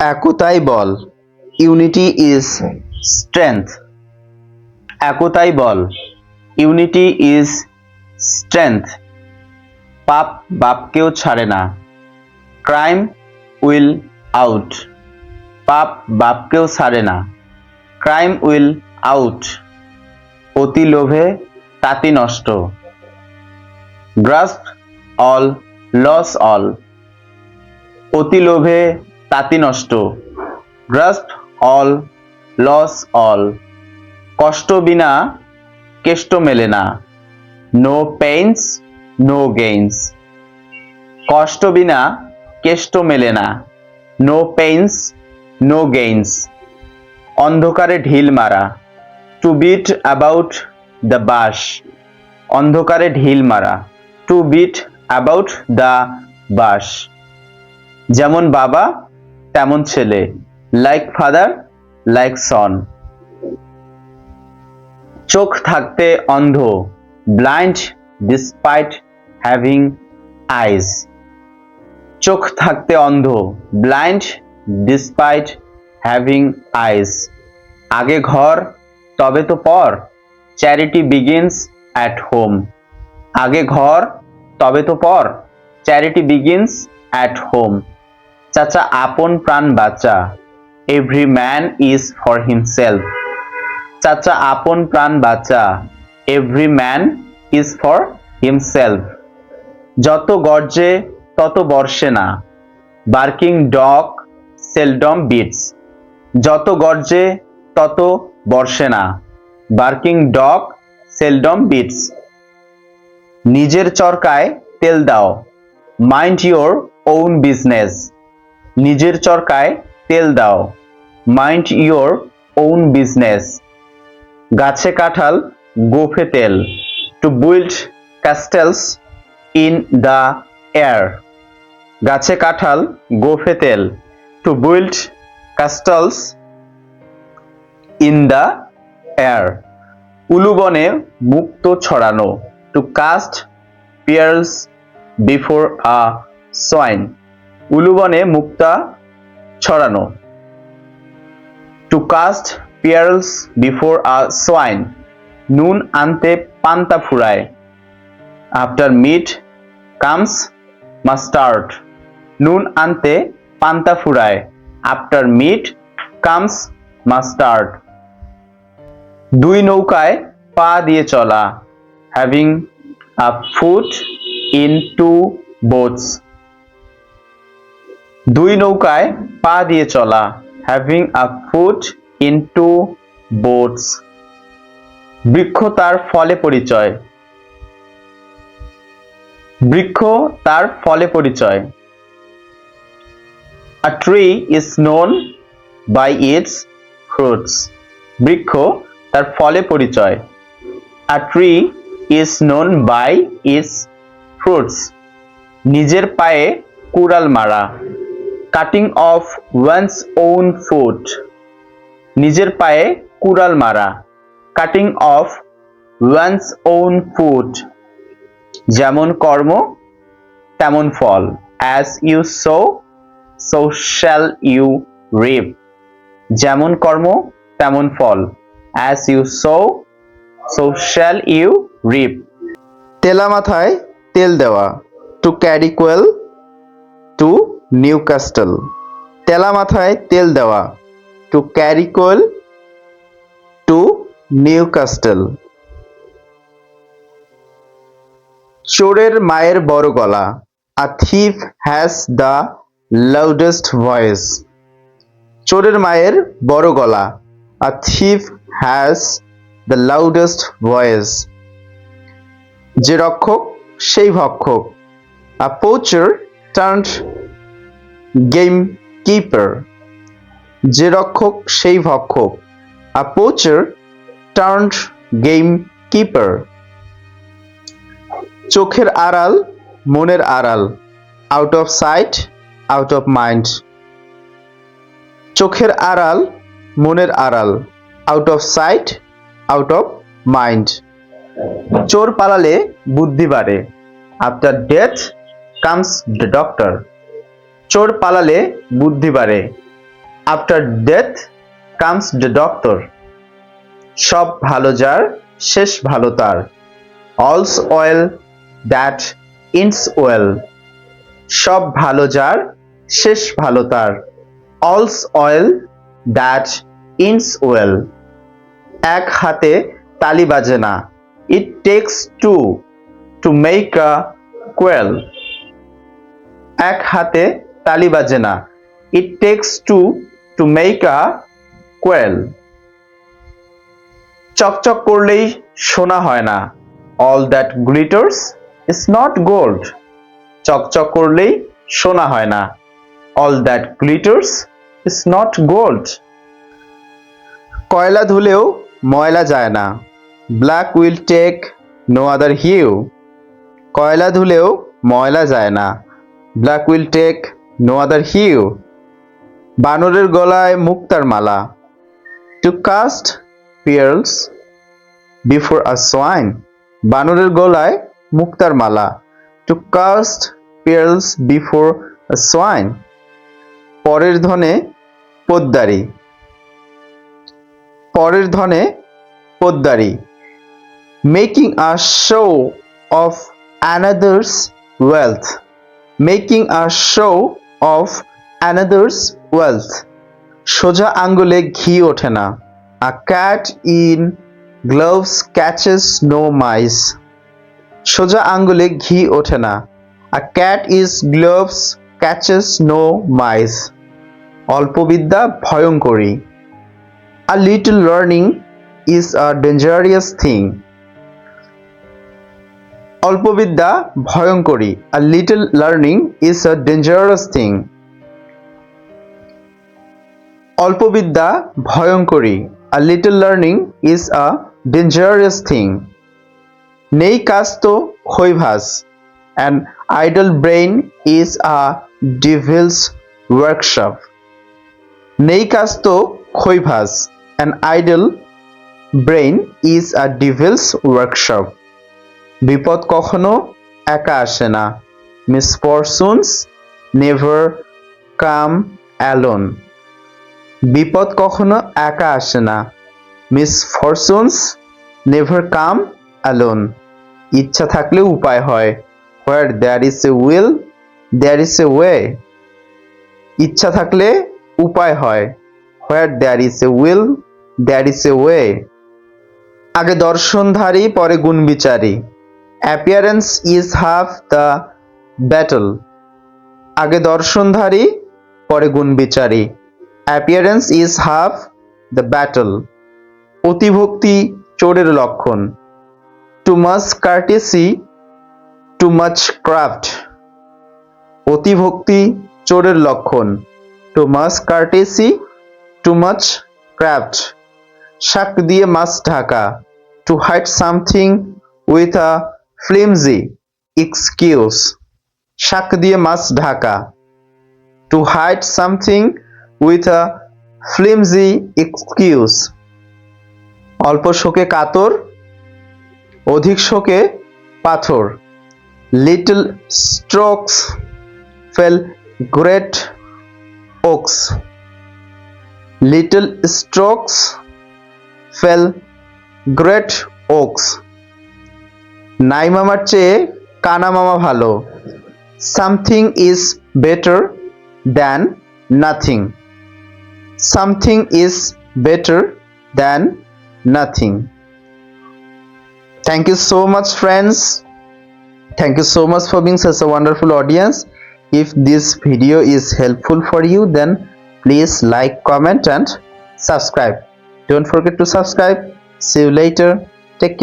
একতাই বল। Unity is strength একতাই বল। ইউনিটি ইজ স্ট্রেংথ পাপ বাপকেও ছাড়ে না। ক্রাইম উইল আউট পাপ বাপকেও ছাড়ে না। ক্রাইম উইল আউট অতি লোভে তাঁতি নষ্ট। গ্রাস্প অল লস অল অতি লোভে তাঁতি নষ্ট। Grasp all, lose all. কষ্ট বিনা কেষ্ট মেলে না। No pains, no gains. কষ্ট বিনা কেষ্ট মেলে না। No pains, no gains. অন্ধকারে ঢিল মারা। To beat about the bush. অন্ধকারে ঢিল মারা। To beat about the bush. যেমন বাবা তেমন ছেলে। লাইক ফাদার লাইক সন চোখ থাকতে অন্ধ ব্লাইন্ড ডিসপাইট হ্যাভিং আইজ চোখ থাকতে অন্ধ ব্লাইন্ড ডিসপাইট হ্যাভিং আইজ আগে ঘর, তবে তো পর। চ্যারিটি বিগিনস অ্যাট হোম আগে ঘর, তবে তো পর। চ্যারিটি বিগিনস অ্যাট হোম চাচা, আপন প্রাণ বাচ্চা every man is for himself চাচা, আপন প্রাণ বাচ্চা every man is for himself যত গর্জে, তত বর্ষে না। বার্কিং ডগ সেলডম বিটস যত গর্জে, তত বর্ষে না। বার্কিং ডগ সেলডম বিটস নিজের চরকায় তেল দাও। মাইন্ড ইয়োর ওন বিজনেস নিজের চরকায় তেল দাও। মাইন্ড ইয়োর ওন বিজনেস গাছে কাঁঠাল, গোফে তেল। To build castles in the air গাছে কাঁঠাল, গোফে তেল। To build castles in the air উলুবনে মুক্ত ছড়ানো। To cast pearls before a swine উলুবনে মুক্তা ছড়ানো। To cast pearls before a swine নুন আনতে পান্তা ফুরায়। আফটার মিট কামস মাস্টার্ড নুন আনতে পান্তা ফুরায়। আফটার মিট কামস মাস্টার্ড দুই নৌকায় পা দিয়ে চলা having a foot in two boats দুই নৌকায় পা দিয়ে চলা having a foot in two boats বৃক্ষ তার ফলে পরিচয়। বৃক্ষ তার ফলে পরিচয়। A tree is known by its fruits বৃক্ষ তার ফলে পরিচয়। A tree is known by its fruits নিজের পায়ে কুড়াল মারা। Cutting off once own foot নিজের পায়ে কুড়াল মারা। Cutting off once own foot যেমন কর্ম, তেমন ফল। As you sow so shall you reap যেমন কর্ম, তেমন ফল। As you sow so shall you reap তেলা মাথায় তেল দেওয়া। To carry coal to Newcastle তেলা মাথায় তেল দেওয়া। To carry coal to Newcastle চোরের মায়ের বড় গলা। A thief has the loudest voice চোরের মায়ের বড় গলা। A thief has the loudest voice যে রক্ষক, সেই ভক্ষক। A poacher turned game keeper যে রক্ষক, সেই ভক্ষক। A poacher turned game keeper চোখের আড়াল, মনের আড়াল। Out of sight out of mind চোখের আড়াল, মনের আড়াল। Out of sight out of mind চোর পালালে বুদ্ধি বাড়ে। After death comes the doctor চোর পালালে বুদ্ধি বাড়ে। After death comes the doctor সব ভালো যার, শেষ ভালো তার। All's well that ins well সব ভালো যার, শেষ ভালো তার। অলস অয়েল দ্যাট ইনস ওয়েল এক হাতে তালি বাজে না। It takes two to make a quarrel এক হাতে তালি বাজে না। It takes two to make a quarrel চকচক করলেই সোনা হয় না। All that glitters is not gold চকচক করলেই সোনা হয় না। All that glitters is not gold কয়লা ধুলেও ময়লা যায় না। Black will take no other hue কয়লা ধুলেও ময়লা যায় না। Black will take no other hue বানরের গলায় মুক্তার মালা। To cast pearls before a swine বানরের গলায় মুক্তার মালা। To cast pearls before a swine পরের ধনে পোদ্দারি। পরের ধনে পোদ্দারি। Making a show of another's wealth making a show of another's wealth. সোজা আঙ্গুলে ঘি ওঠে না। A cat in gloves catches no mice. সোজা আঙ্গুলে ঘি ওঠে না। A cat is gloves catches no mice. অল্পবিদ্যা ভয়ঙ্করী। A little learning is a dangerous thing. অল্পবিদ্যা ভয়ঙ্করী A little learning is a dangerous thing. অল্পবিদ্যা ভয়ঙ্করী A little learning is a dangerous thing. নেই কাজ তো খৈভাস An idle brain is a devil's workshop. নেই কাজ তো খৈভাস An idle brain is a devil's workshop. বিপদ কখনো একা আসে না। Misfortunes never come alone. বিপদ কখনো একা আসে না। Misfortunes never come alone. ইচ্ছা থাকলে উপায় হয়। Where there is a will, there is a way. ইচ্ছা থাকলে উপায় হয়। Where there is a will, there is a way. আগে দর্শনধারী, পরে গুণবিচারী। Appearance is half the battle আগে দর্শনধারী, পরে গুণবিচারী। Appearance is half the battle অতিভক্তি, চোরের লক্ষণ। Too much courtesy too much craft অতিভক্তি, চোরের লক্ষণ। Too much courtesy too much craft শাক দিয়ে মাছ Dhaka. To hide something with a flimsy excuse শাক দিয়ে মাছ Dhaka. To hide something with a flimsy excuse অল্প শোকে কাতর, অধিক শোকে পাথর। Little strokes fell great oaks little strokes fell great oaks নাই মামার চেয়ে কানা মামা ভালো something is better than nothing something is better than nothing thank you so much friends thank you so much for being such a wonderful audience if this video is helpful for you then please like comment and subscribe don't forget to subscribe see you later take care